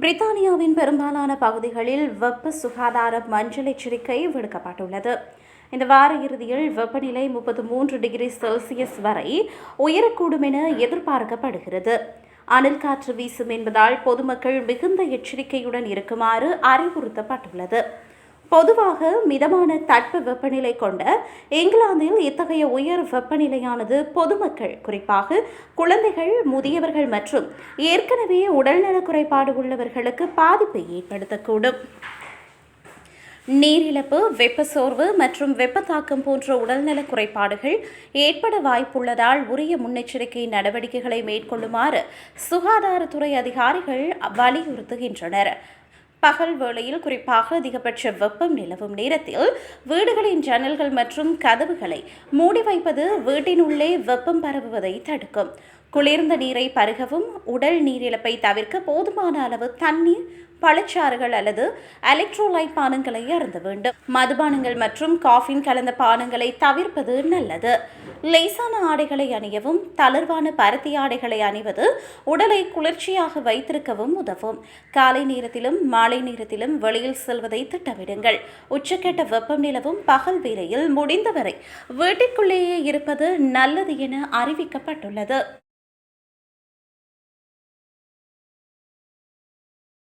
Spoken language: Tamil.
பிரித்தானியாவின் பெரும்பாலான பகுதிகளில் வெப்ப சுகாதார மஞ்சள் எச்சரிக்கை விடுக்கப்பட்டுள்ளது. இந்த வார இறுதியில் வெப்பநிலை முப்பத்து மூன்று டிகிரி செல்சியஸ் வரை உயரக்கூடும் என எதிர்பார்க்கப்படுகிறது. அனல் காற்று வீசும் என்பதால் பொதுமக்கள் மிகுந்த எச்சரிக்கையுடன் இருக்குமாறு அறிவுறுத்தப்பட்டுள்ளது. பொதுவாக மிதமான தட்ப வெப்பநிலை கொண்ட இங்கிலாந்தில் இத்தகைய உயர் வெப்பநிலையானது பொதுமக்கள் குறிப்பாக குழந்தைகள் முதியவர்கள் மற்றும் ஏற்கனவே உடல்நலக் குறைபாடு உள்ளவர்களுக்கு பாதிப்பை ஏற்படுத்தக்கூடும். நீரிழப்பு வெப்பசோர்வு மற்றும் வெப்பத்தாக்கம் போன்ற உடல்நலக் குறைபாடுகள் ஏற்பட வாய்ப்புள்ளதால் உரிய முன்னெச்சரிக்கை நடவடிக்கைகளை மேற்கொள்ளுமாறு சுகாதாரத்துறை அதிகாரிகள் வலியுறுத்துகின்றனர். பகல் வேளையில் குறிப்பாக அதிகபட்ச வெப்பம் நிலவும் நேரத்தில் வீடுகளின் ஜன்னல்கள் மற்றும் கதவுகளை மூடி வைப்பது வீட்டினுள்ளே வெப்பம் பரவுவதை தடுக்கும். குளிர்ந்த நீரை பருகவும் உடல் நீரிழப்பை தவிர்க்க போதுமான அளவு தண்ணீர் பழச்சாறுகள் அல்லது எலக்ட்ரோலைட் பானங்களை அருந்த வேண்டும். மதுபானங்கள் மற்றும் காஃபின் கலந்த பானங்களை தவிர்ப்பது நல்லது. லேசான ஆடைகளை அணியவும் தளர்வான பருத்தி ஆடைகளை அணிவது உடலை குளிர்ச்சியாக வைத்திருக்கவும் உதவும். காலை நேரத்திலும் மாலை நேரத்திலும் வெளியில் செல்வதை திட்டமிடுங்கள். உச்சக்கட்ட வெப்பம் நிலவும் பகல் வேளையில் முடிந்தவரை வீட்டிற்குள்ளேயே இருப்பது நல்லது என அறிவிக்கப்பட்டுள்ளது.